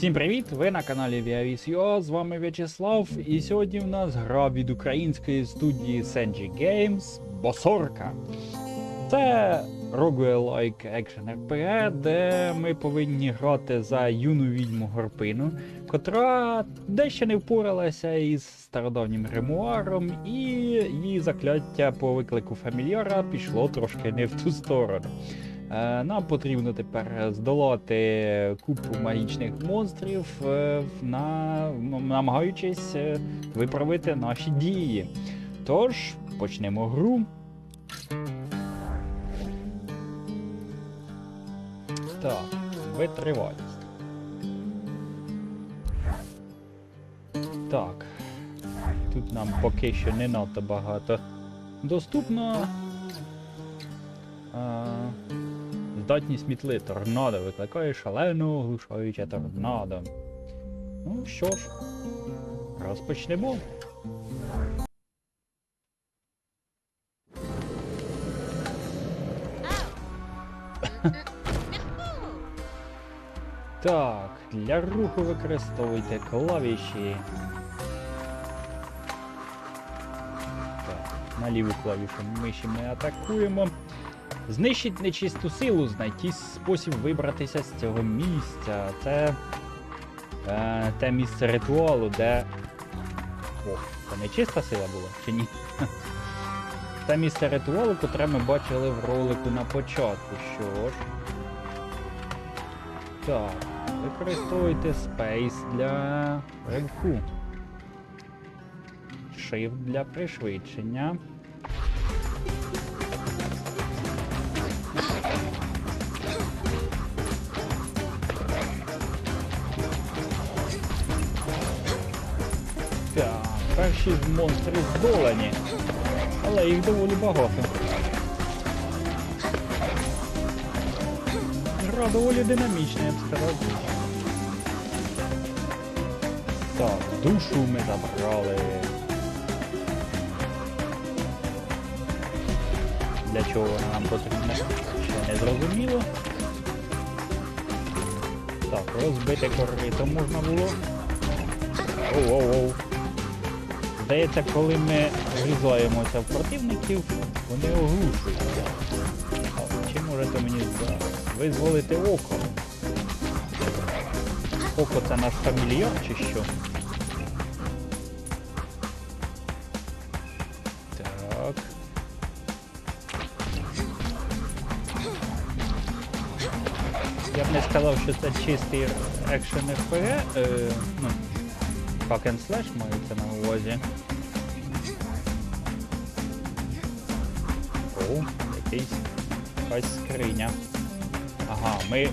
Всім привіт! Ви на каналі Viavis.ua, з вами В'ячеслав, і сьогодні в нас гра від української студії Senji Games Босорка. Це roguelike Action RPG, де ми повинні грати за юну відьму Горпину, котра дещо не впоралася із стародавнім гримуаром, і її закляття по виклику фамільяра пішло трошки не в ту сторону. Е, Нам потрібно тепер здолати купу магічних монстрів, е, на, намагаючись е, виправити наші дії. Тож, почнемо гру. Так, витривалість. Так. Тут нам поки що не надто багато доступно. А, Здатність мітли торнадо викликає шалену оглушаюче торнадо. Ну що ж, розпочнемо. Так, для руху використовуйте клавіші. Так, на ліву клавішу миші ми атакуємо. Знищить нечисту силу, знайти спосіб вибратися з цього місця. Це е, те місце ритуалу, де. О, це нечиста сила була, чи ні? Те місце ритуалу, котре ми бачили в ролику на початку. Що ж. Так, використовуйте Space для ривку. Shift для пришвидшення. Так, з монстрів здолані, але їх доволі багато. Гра доволі динамічна, я б сказав. Так, душу ми забрали. Для чого вона нам потрібна? Ще не зрозуміло. Так, розбите корито можна було. Оу-оу-оу. Здається, коли ми врізаємося в противників, вони оглушуються. Чи можете мені визволити око? Око це наш фамільяр чи що? Так. Я б не сказав, що це чистий екшен RPG, е, ну, Hack and Slash мається на увазі. О, якийсь якась скриня. Ага, ми.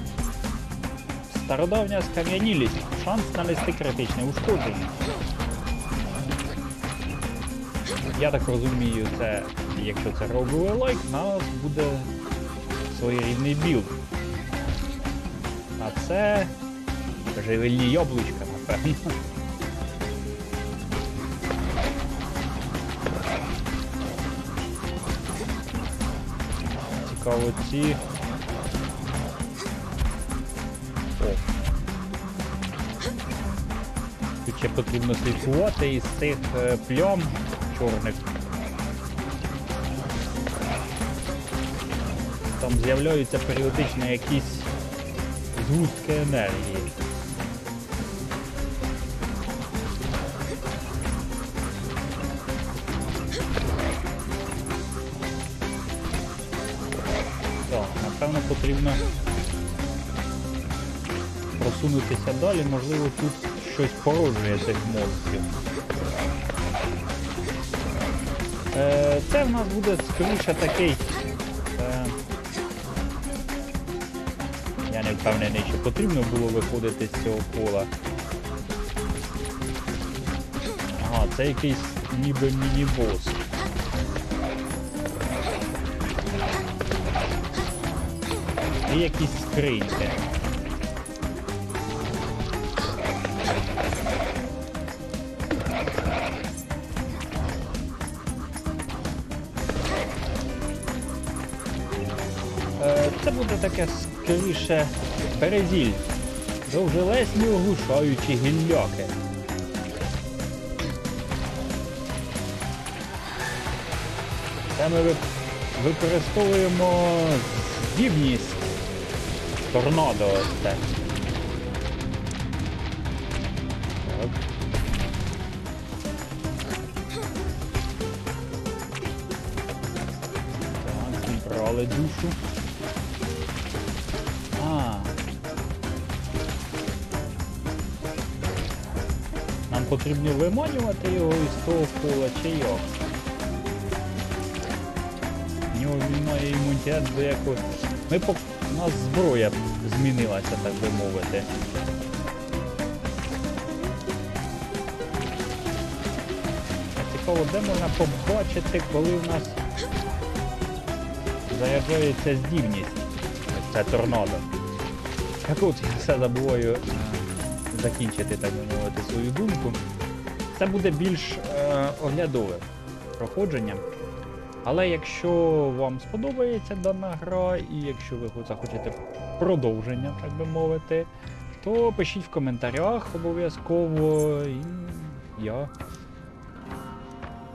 Стародавня скам'янілість. Шанс нанести критичне ушкодження. Я так розумію, це, якщо це roguelike, у нас буде своєрідний білд. А це живельні яблучка, напевно. Цікаво ці. О. Тут ще потрібно слідкувати із цих е, плям чорних. Там з'являються періодично якісь згустки енергії. Напевно потрібно просунутися далі, можливо тут щось породжує цих монстрів. Е, це в нас буде скоріше такий. Е, я не впевнений, що потрібно було виходити з цього пола. Ага, це якийсь ніби міні-бос. І якісь скриньки. Е, Це буде таке скоріше перезіль довжелесні оглушаючі гілляки. Це ми використовуємо здібність торнадо ось це. Так. Так, зібрали душу. А. Нам потрібно виманювати його із того поля чи як? У нього він має імунітет до якогось. Ми пок... У нас зброя змінилася, так би мовити. Цікаво, де можна побачити, коли в нас заряджається здібність. Це торнадо. Так от я все забуваю е, закінчити, так би мовити, свою думку. Це буде більш е, оглядове проходження. Але якщо вам сподобається дана гра, і якщо ви захочете продовження, так би мовити, то пишіть в коментарях обов'язково, і я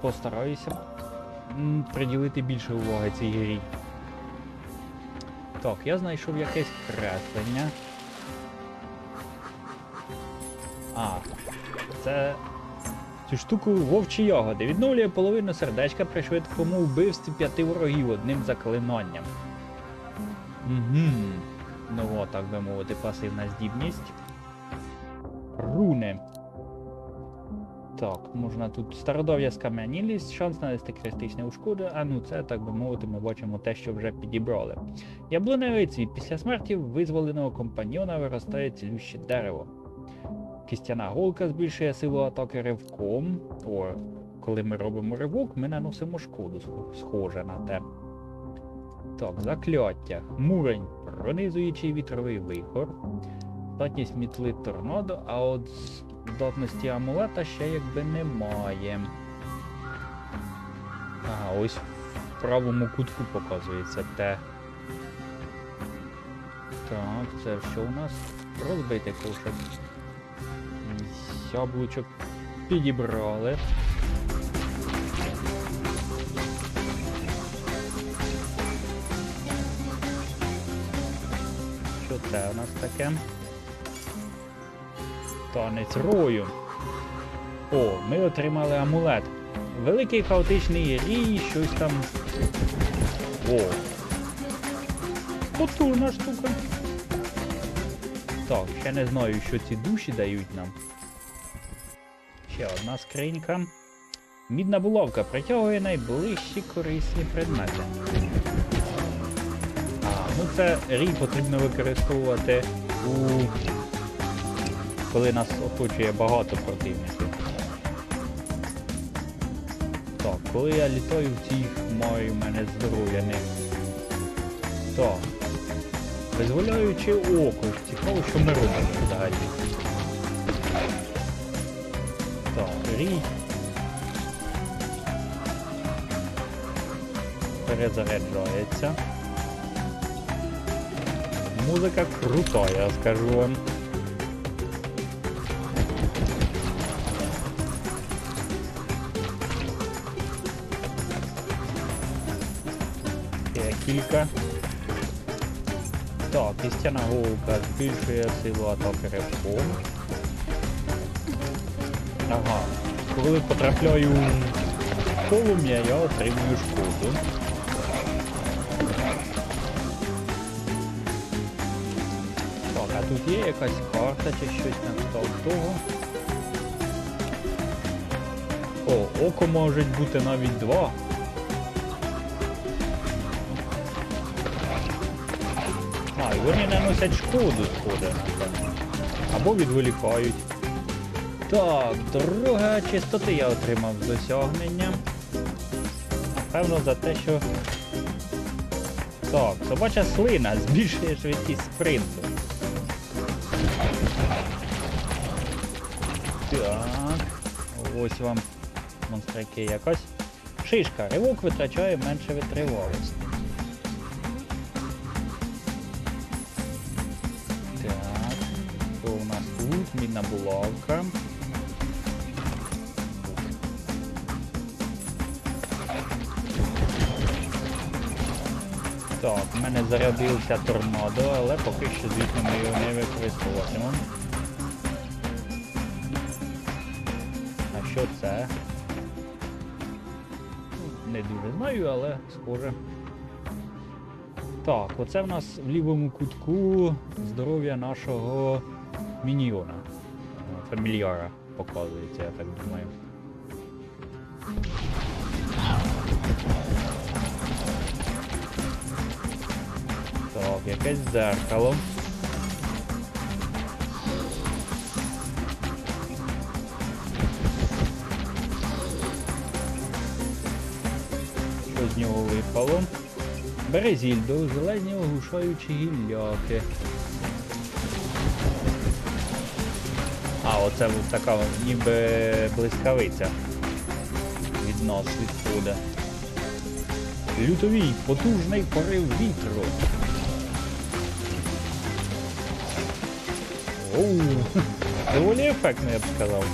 постараюся приділити більше уваги цій грі. Так, я знайшов якесь креслення. А, це цю штуку вовчі ягоди. Відновлює половину сердечка при швидкому вбивстві п'яти ворогів одним заклинанням. Угу. Ну от, так би мовити, пасивна здібність. Руни. Так, можна тут стародов'я скам'янілість, шанс нанести критичне ушкоди, а ну це, так би мовити, ми бачимо те, що вже підібрали. Яблуневий цвіт після смерті визволеного компаньйона виростає цілюще дерево. Кістяна голка збільшує силу атаки ривком. О, коли ми робимо ривок, ми наносимо шкоду, схоже на те. Так, закляття. Мурень, пронизуючий вітровий вихор. Здатність мітли торнадо, а от здатності амулета ще якби немає. Ага, ось в правому кутку показується те. Так, це що у нас? Розбитий кошик. Яблучок підібрали. Що це у нас таке? Танець рою. О, ми отримали амулет. Великий хаотичний рій, щось там. О. Потужна штука. Так, ще не знаю, що ці душі дають нам. Ще одна скринька. Мідна булавка притягує найближчі корисні предмети. А, ну це рій потрібно використовувати у. коли нас оточує багато противників. Так, коли я літаю в цій хмарі, в мене здоров'я не. Так. Визволяючи око. Цікаво, що ми робимо взагалі. Так, рій. Перезаряджається. Музика крута, я скажу вам. Є кілька. Так, істяна голка збільшує силу атаки ривком. Ага. Коли потрапляю в полум'я, я отримую шкоду. Так, а тут є якась карта чи щось на того. О, око можуть бути навіть два. А, і вони наносять шкоду, напевно. Або відволікають. Так, друга чистоти я отримав досягнення. Напевно, за те, що. Так, собача слина збільшує швидкість спринту. Так. Ось вам монстряки якась. Шишка. Ривок витрачає менше витривалості. Так. О, мінна булавка. В мене зарядився торнадо, але поки що, звісно, ми його не використовуємо. А що це? Не дуже знаю, але схоже. Так, оце в нас в лівому кутку здоров'я нашого міньйона. Е, Фамільяра показується, я так думаю. Якесь дзеркало. Що з нього випало? Березіль до зелені оглушаючі гілляки. А, оце така ніби блискавиця від нас відходить. Лютовій потужний порив вітру. Оу, доволі ефектно, я б сказав.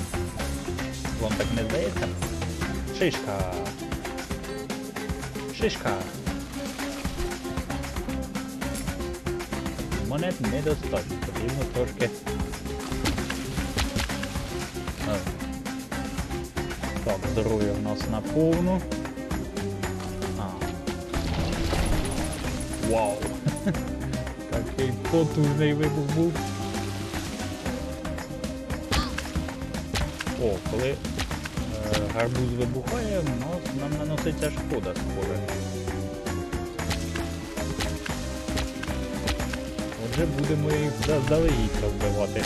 Вам так не здається? Шишка. Шишка. Монет недостатньо, потрібно трошки. А. Так, здоров'я в нас на повну. Вау! Такий потужний вибух був. О, коли е, гарбуз вибухає, ну, нам наноситься шкода схоже. Отже, будемо їх заздалегідь розбивати.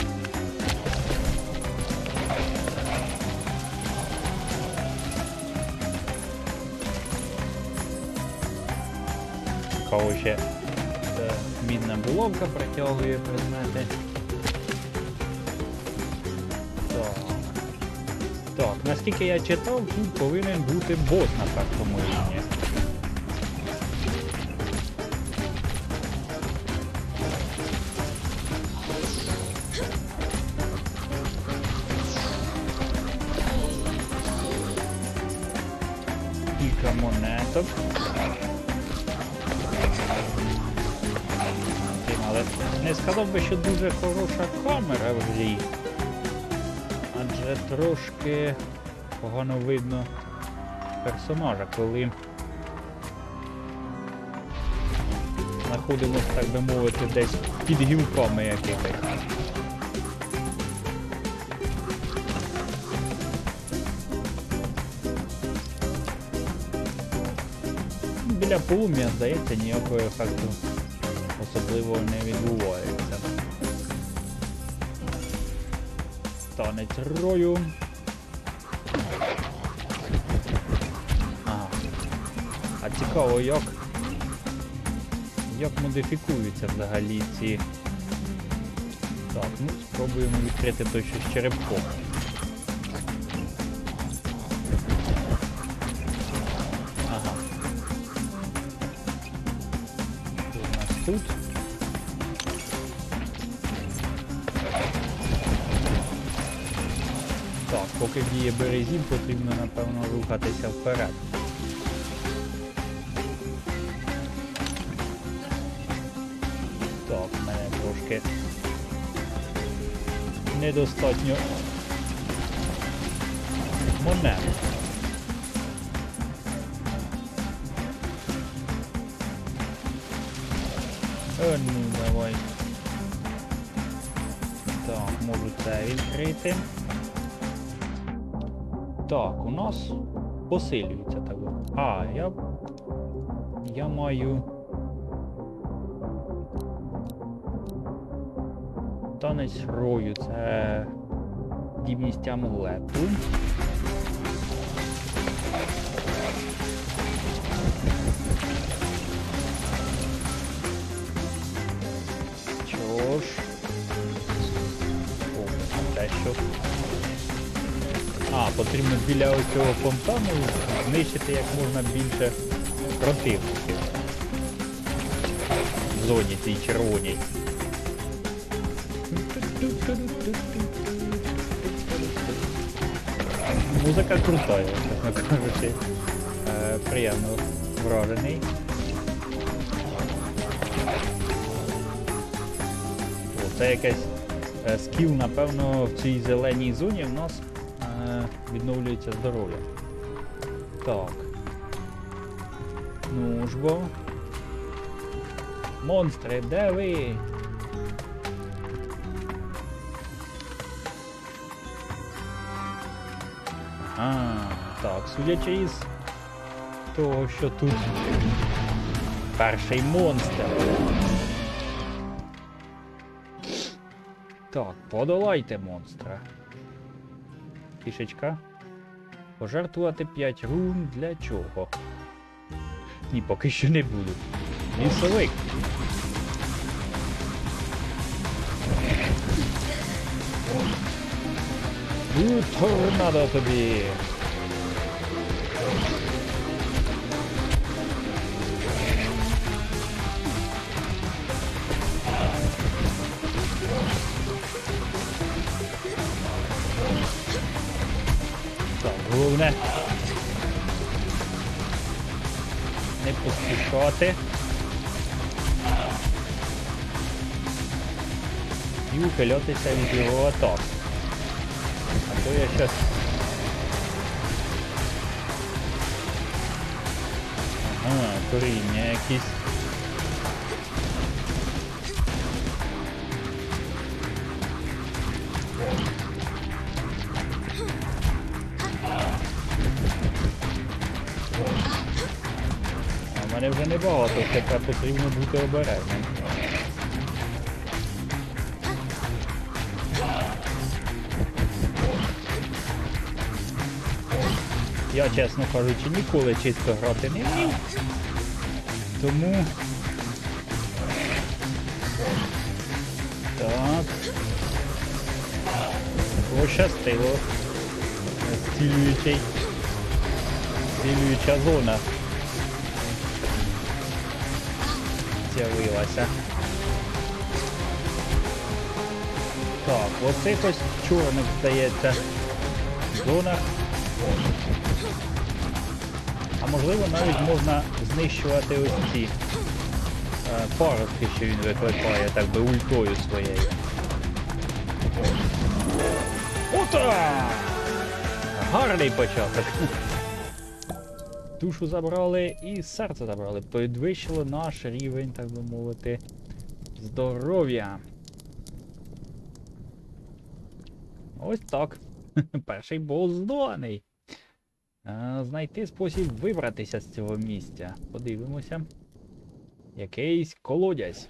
Цікаво ще е, мідна булавка притягує предмети. Наскільки я читав, тут повинен бути бос на першому рівні. Кілька монеток. Але не сказав би, що дуже хороша камера в грі. Адже трошки погано видно персонажа, коли знаходимося, так би мовити, десь під гілками якимись. Біля полум'я, здається, ніякого ефекту особливо не відбувається. Танець рою. Цікаво, як. Як модифікуються взагалі ці. Так, ну спробуємо відкрити той що з черепком. Ага. Що у нас тут? Так, поки діє березін, потрібно напевно рухатися вперед. Мене недостатньо монет. Е, ну давай. Так, можу це відкрити. Так, у нас посилюється так. А, я. Я маю. Танець рою, це дібність амулету. Що ж. А потрібно біля цього фонтану знищити як можна більше противників. В зоні цій червоній. Музика крутая, чесно кажучи. Е, Приємно вражений. О, Це якесь е, скіл, напевно, в цій зеленій зоні в нас е, відновлюється здоров'я. Так. Ну ж бо. Монстри, де ви? А, так, судячи із того, що тут перший монстр. Так, подолайте монстра. Кішечка. Пожертвувати 5 рун для чого? Ні, поки що не буду. Лісовик. Ну, торнадо тобі. Так, головне. Не поспішати. І ухилятися від його атак. А то я щас. Ага, коріння якісь. А в мене вже небагато, тепер потрібно бути обережним. Я, чесно кажучи, ніколи чисто грати не вмів. Тому. Так. Пощастило. Зцілюючий. Зцілююча зона. З'явилася. Так, оцих ось чорних, здається, зонах. Можливо навіть можна знищувати ось ці е, паростки, що він викликає, так би ультою своєю. Ота! Гарний початок. Душу забрали і серце забрали. Підвищило наш рівень, так би мовити, здоров'я. Ось так. Перший бос здоланий. Знайти спосіб вибратися з цього місця. Подивимося. Якийсь колодязь.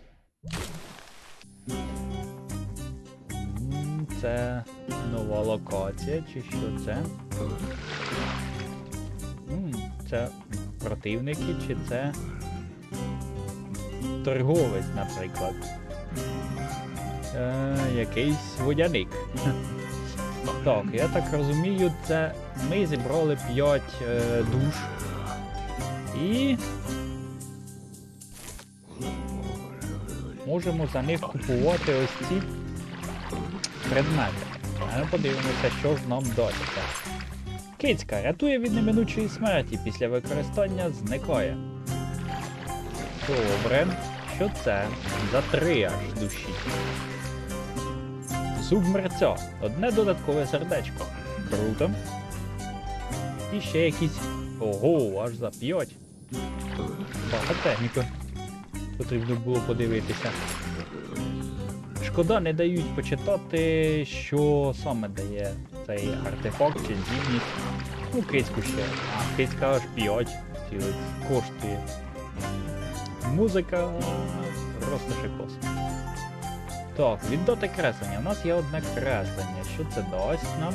Це нова локація, чи що це? Це противники, чи це торговець, наприклад. Е, якийсь водяник. Так, я так розумію, це ми зібрали 5 е, душ. І. Можемо за них купувати ось ці предмети. А ми подивимося, що ж нам дасться. Кицька рятує від неминучої смерті після використання зникає. Добре. Що це? За три аж душі. Зуб мерця. Одне додаткове сердечко. Круто. І ще якісь. Ого, аж за п'ять. Багатенько. Потрібно було подивитися. Шкода, не дають почитати, що саме дає цей артефакт чи здібність. Ну, кицьку ще. А, кицька аж 5 цілих коштує. Музика просто шикос. Так, віддати креслення. У нас є одне креслення. Що це дасть нам?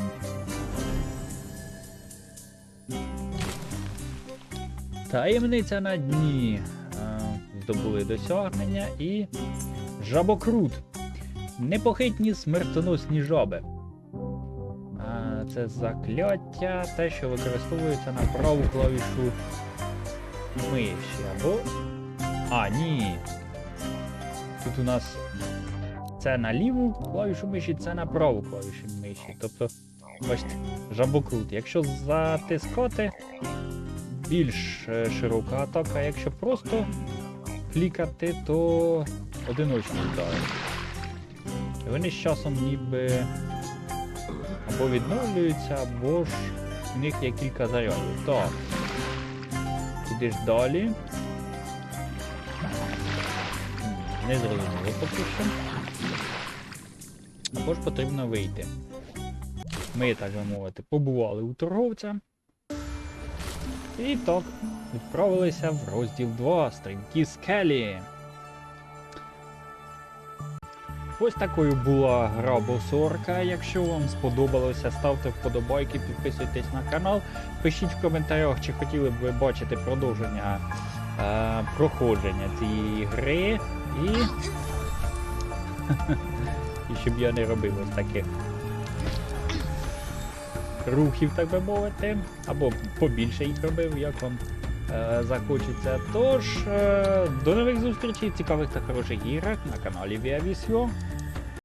Таємниця на дні. Е, Здобули досягнення і. Жабокрут. Непохитні смертоносні жаби. Це закляття, те, що використовується на праву клавішу миші. Або. А, ні. Тут у нас це на ліву клавішу миші, це на праву клавішу миші. Тобто Бачите, жабокрут. Якщо затискати, більш е, широка атака, якщо просто клікати, то одиночні удари. Вони з часом ніби або відновлюються, або ж у них є кілька зарядів. Так. Куди далі? Не зрозуміло поки що. Або ж потрібно вийти. Ми, так би мовити, побували у торговця. І так, відправилися в розділ 2 стрімкі скелі. Ось такою була гра Босорка. Якщо вам сподобалося, ставте вподобайки, підписуйтесь на канал. Пишіть в коментарях, чи хотіли б ви бачити продовження е, проходження цієї гри. І. щоб я не робив ось таких рухів, так би мовити. Або побільше їх робив, як вам е, захочеться. Тож, е, до нових зустрічей, цікавих та хороших іграх на каналі Viavisio.